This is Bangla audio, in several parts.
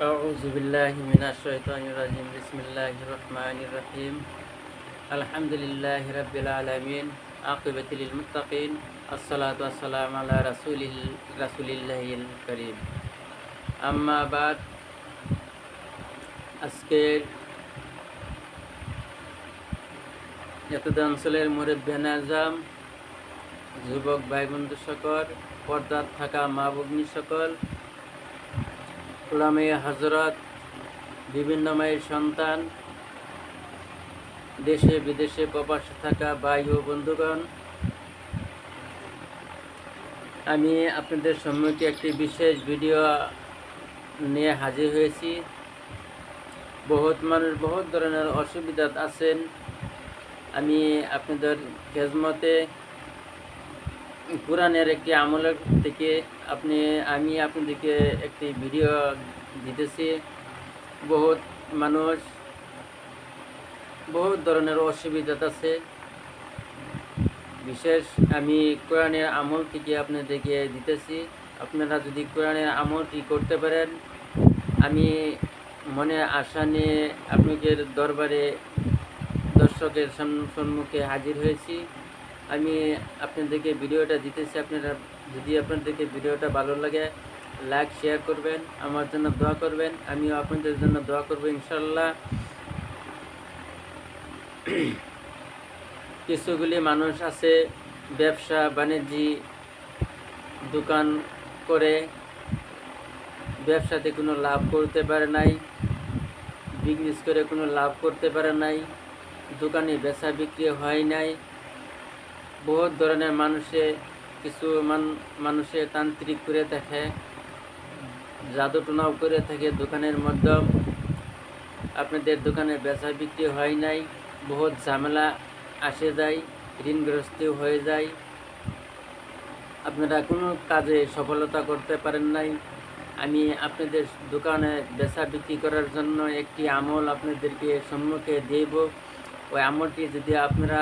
أعوذ بالله من الشيطان الرجيم بسم الله الرحمن الرحيم الحمد لله رب العالمين عاقبة للمتقين الصلاة والسلام على رسول رسول الله الكريم أما بعد আজকের এতদ অঞ্চলের মুরব্বিয়ান আজম যুবক ভাই বন্ধু সকল পর্দার থাকা মা ভগ্নী সকল ওলামে হজরত বিভিন্ন মায়ের সন্তান, দেশে বিদেশে প্রবাসে থাকা ভাই ও বন্ধুগণ, আমি আপনাদের সম্মুখে একটি বিশেষ ভিডিও নিয়ে হাজির হয়েছি। বহুত মানুষ, বহুত ধরনের অসুবিধা আছেন। আমি আপনাদের খেজমতে কোরআনের একটি আমলের থেকে আপনি, আমি আপনাদেরকে একটি ভিডিও দিতেছি। বহুত মানুষ, বহুত ধরনের অসুবিধা আছে। বিশেষ আমি কোরআনের আমল থেকে আপনাদেরকে দিতেছি। আপনারা যদি কোরআনের আমলটি করতে পারেন, আমি মনে আশা নিয়ে আপনাদের দরবারে দর্শকের সম্মুখে হাজির হয়েছি। আমি আপনাদেরকে ভিডিওটা দিতেছি। আপনারা যদি আপনাদেরকে ভিডিওটা ভালো লাগে লাইক শেয়ার করবেন, আমার জন্য দোয়া করবেন। আমিও আপনাদের জন্য দোয়া করব, ইনশাল্লাহ। কিছুগুলি মানুষ আছে, ব্যবসা, বাণিজ্য দোকান করে ব্যবসাতে কোনো লাভ করতে পারে নাই বিজনেস করে কোনো লাভ করতে পারে নাই, দোকানে বেচা বিক্রি হয় নাই। বহুত ধরনের মানুষে, কিছু মান, মানুষে তান্ত্রিক করে থাকে, জাদু টোনাও করে থাকে দোকানের মধ্যে। আপনাদের দোকানে বেচা বিক্রি হয় নাই, বহুত ঝামেলা আসে যায়, ঋণগ্রস্ত হয়ে যায়। আপনারা কোনো কাজে সফলতা করতে পারেন নাই। আমি আপনাদের দোকানে বেচা বিক্রি করার জন্য একটি আমল আপনাদেরকে সম্মুখে দেব। ওই আমলটি যদি আপনারা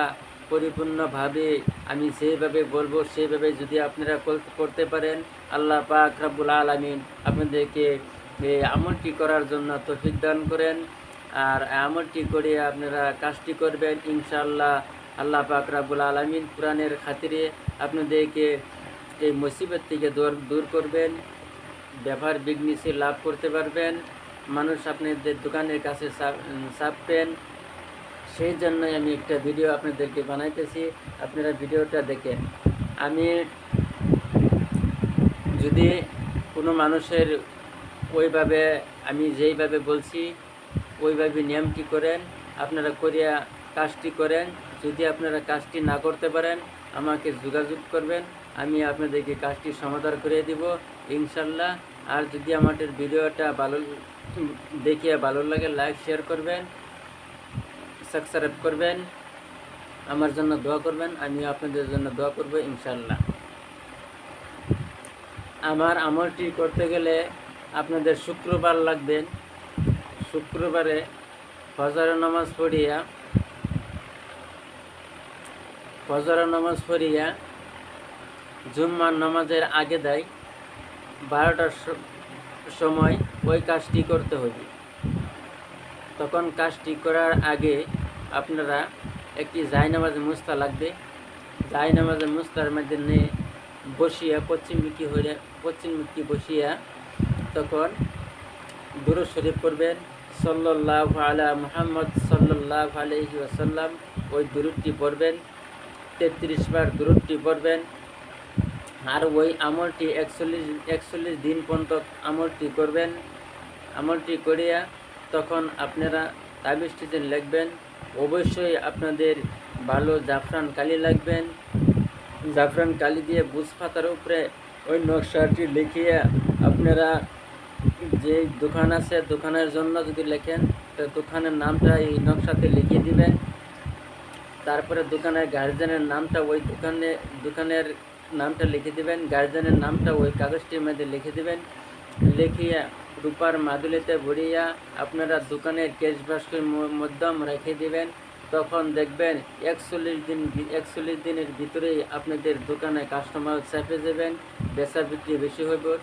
পরিপূর্ণভাবে আমি সেইভাবে বলব সেইভাবে যদি আপনারা কর- করতে পারেন, আল্লাহ পাক রাব্বুল আলামিন আপনাদেরকে আমলটি করার জন্য তৌফিক দান করেন। আর আমলটি করে আপনারা কাজটি করবেন, ইনশাআল্লাহ আল্লাহ পাক রাব্বুল আলামিন কোরআনের খাতিরে আপনাদেরকে এই মুসিবত থেকে দূর দূর করবেন, ব্যবহার বিঘ্নিসে লাভ করতে পারবেন, মানুষ আপনাদের দোকানের কাছে চাপবেন সেই জন্যই আমি একটা ভিডিও আপনাদেরকে বানাইতেছি। আপনারা ভিডিওটা দেখেন। আমি যদি কোনো মানুষের ওইভাবে আমি যেইভাবে বলছি, ওইভাবে নিয়মটি করেন, আপনারা করিয়া কাজটি করেন, যদি আপনারা কাজটি না করতে পারেন, আমাকে যোগাযোগ করবেন, আমি আপনাদেরকে কাজটি সমাধান করে দিব, ইনশাল্লাহ। আর যদি আমাদের ভিডিওটা ভালো, দেখিয়ে ভালো লাগে লাইক শেয়ার করবেন। সাবস্ক্রাইব করবেন, আমার জন্য দোয়া করবেন আমি আপনাদের জন্য দোয়া করব ইনশাল্লাহ আমার আমলটি করতে গেলে আপনাদের শুক্রবার লাগবেন শুক্রবারে ফজর নামাজ পড়িয়া ফজর নামাজ পড়িয়া জুম্মার নামাজের আগে দেয়, বারোটার সময় ওই কাজটি করতে হবে। তখন কাজটি করার আগে আপনারা একটি জায়নামাজে মুস্তা লাগবে। জায়নামাজে মুস্তার মধ্যে বসিয়া পশ্চিমমুখী হয়ে পশ্চিমমুখী বসিয়া তখন দুরু শরীফ করবেন সাল্লাহ আলা মুহাম্মদ সাল্লাহ আলহি ওয়াসাল্লাম ওই দুরুদটি পড়বেন। তেত্রিশ বার দুরুদটি পড়বেন। আর ওই আমলটি একচল্লিশ একচল্লিশ দিন পর্যন্ত আমলটি করবেন। আমলটি করিয়া তখন আপনারা তাবিজটিতে লিখবেন। অবশ্যই আপনাদের ভালো জাফরান কালি লাগবেন। জাফরান কালি দিয়ে বুঝ পাতার উপরে ওই নকশাটি লিখিয়ে আপনারা যে দোকান আছে, দোকানের জন্য যদি লেখেন, তো দোকানের নামটা এই নকশাতে লিখিয়ে দিবেন। তারপরে দোকানের গার্জেনের নামটা ওই দোকানে, দোকানের নামটা লিখে দিবেন। গার্জেনের নামটা ওই কাগজটির মধ্যে লিখে দিবেন। লিখিয়া রূপার মাদুলিতে ভরিয়া আপনারা দোকানের ক্যাশ বাস্কের ম- মধ্যম রেখে দিবেন, তখন দেখবেন একচল্লিশ দিন একচল্লিশ দিনের ভিতরেই আপনাদের দোকানে কাস্টমার চাপে যাবেন, বেচা বিক্রি বেশি হইব।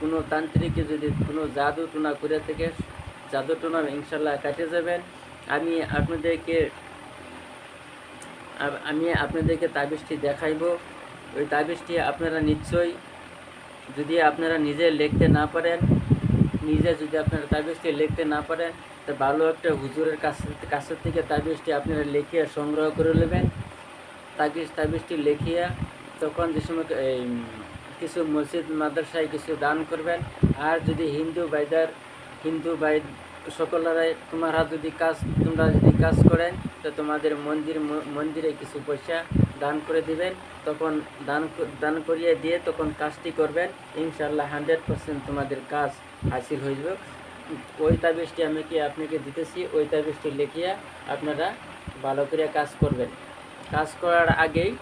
কোনো তান্ত্রিকে যদি কোনো জাদু টোনা করে থেকে, জাদু টোনা ইনশাল্লাহ কাটে যাবেন। আমি আপনাদেরকে আমি আপনাদেরকে তাবিজটি দেখাইব। ওই তাবিজটি আপনারা নিশ্চয়ই যদি আপনারা নিজে লিখতে না পারেন নিজে যদি আপনারা তাবিজটি লিখতে না পারেন তা ভালো একটা হুজুরের কাছে কাছের থেকে তাবিজটি আপনারা লিখিয়া সংগ্রহ করে নেবেন। তাবিজ তাবিজটি লিখিয়া তখন যে সময় এই, কিছু মসজিদ মাদ্রাসায় কিছু দান করবেন। আর যদি হিন্দু বাইদার হিন্দু বাই সকলেরাই তোমারা যদি কাজ তোমরা যদি কাজ করেন তো তোমাদের মন্দির মন্দিরে কিছু পয়সা দান করে দিবেন। তখন দান দান করিয়ে দিয়ে তখন কাজটি করবেন। ইনশাল্লাহ হান্ড্রেড পার্সেন্ট তোমাদের কাজ হাসিল হয়ে যাবে। ওই তাবিজটি আমি কি আপনাকে দিতেছি ওই তাবিজটি লিখিয়া আপনারা ভালো করে কাজ করবেন। কাজ করার আগেই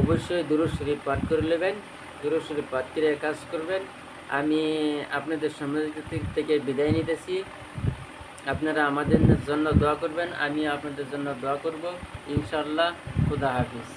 অবশ্যই দুরুদ শরীফ পাঠ করে নেবেন। দুরুদ শরীফ পাঠ করে কাজ করবেন। আমি আপনাদের সমাজ থেকে বিদায় নিতেছি। আপনারা আমাদের জন্য দোয়া করবেন আমি আপনাদের জন্য দোয়া করব। ইনশাল্লাহ খুদা হাফিজ।